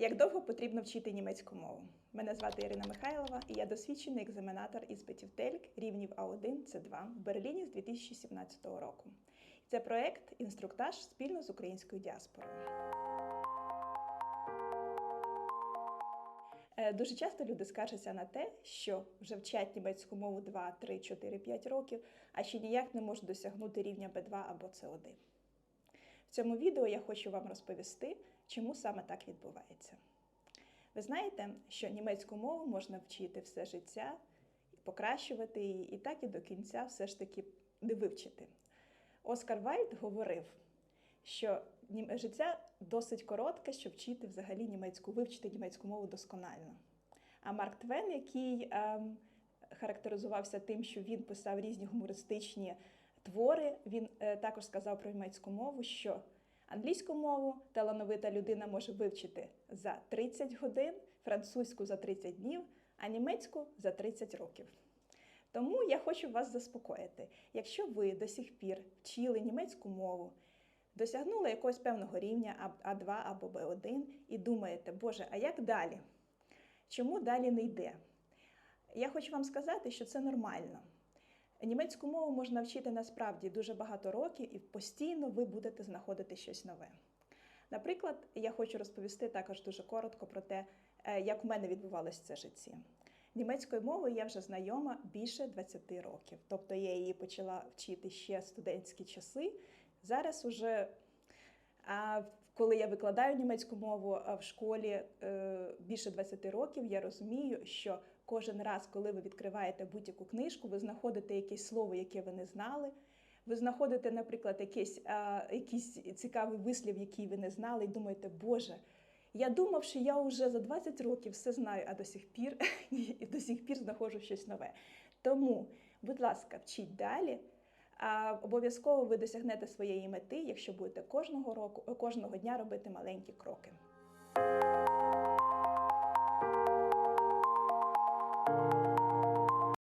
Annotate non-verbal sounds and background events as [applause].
Як довго потрібно вчити німецьку мову? Мене звати Ірина Михайлова, і я досвідчений екзаменатор іспитів ТЕЛЬК рівнів А1, С2 в Берліні з 2017 року. Це проект інструктаж спільно з українською діаспорою. Е, Дуже часто люди скаржаться на те, що вже вчать німецьку мову 2, 3, 4, 5 років, а ще ніяк не можуть досягнути рівня B2 або C1. В цьому відео я хочу вам розповісти, чому саме так відбувається. Ви знаєте, що німецьку мову можна вчити все життя, покращувати її, і так і до кінця все ж таки не вивчити. Оскар Вальд говорив, що життя досить коротке, щоб вчити взагалі німецьку, вивчити німецьку мову досконально. А Марк Твен, який ем, характеризувався тим, що він писав різні гумористичні твори, він е, також сказав про німецьку мову, що англійську мову талановита людина може вивчити за 30 годин, французьку за 30 днів, а німецьку за 30 років. Тому я хочу вас заспокоїти. Якщо ви до сих пір вчили німецьку мову, досягнули якогось певного рівня А- А2 або Б1 і думаєте, Боже, а як далі? Чому далі не йде? Я хочу вам сказати, що це нормально. Німецьку мову можна вчити насправді дуже багато років, і постійно ви будете знаходити щось нове. Наприклад, я хочу розповісти також дуже коротко про те, е, як в мене відбувалося це житті. Німецькою мовою я вже знайома більше 20 років. Тобто я її почала вчити ще студентські часи. Зараз уже, а, коли я викладаю німецьку мову в школі е, більше 20 років, я розумію, що кожен раз, коли ви відкриваєте будь-яку книжку, ви знаходите якесь слово, яке ви не знали. Ви знаходите, наприклад, якийсь, якийсь цікавий вислів, який ви не знали, і думаєте, Боже, я думав, що я вже за 20 років все знаю, а до сих пір [laughs] і до сих пір знаходжу щось нове. Тому, будь ласка, вчіть далі. Обов'язково ви досягнете своєї мети, якщо будете кожного року, кожного дня робити маленькі кроки.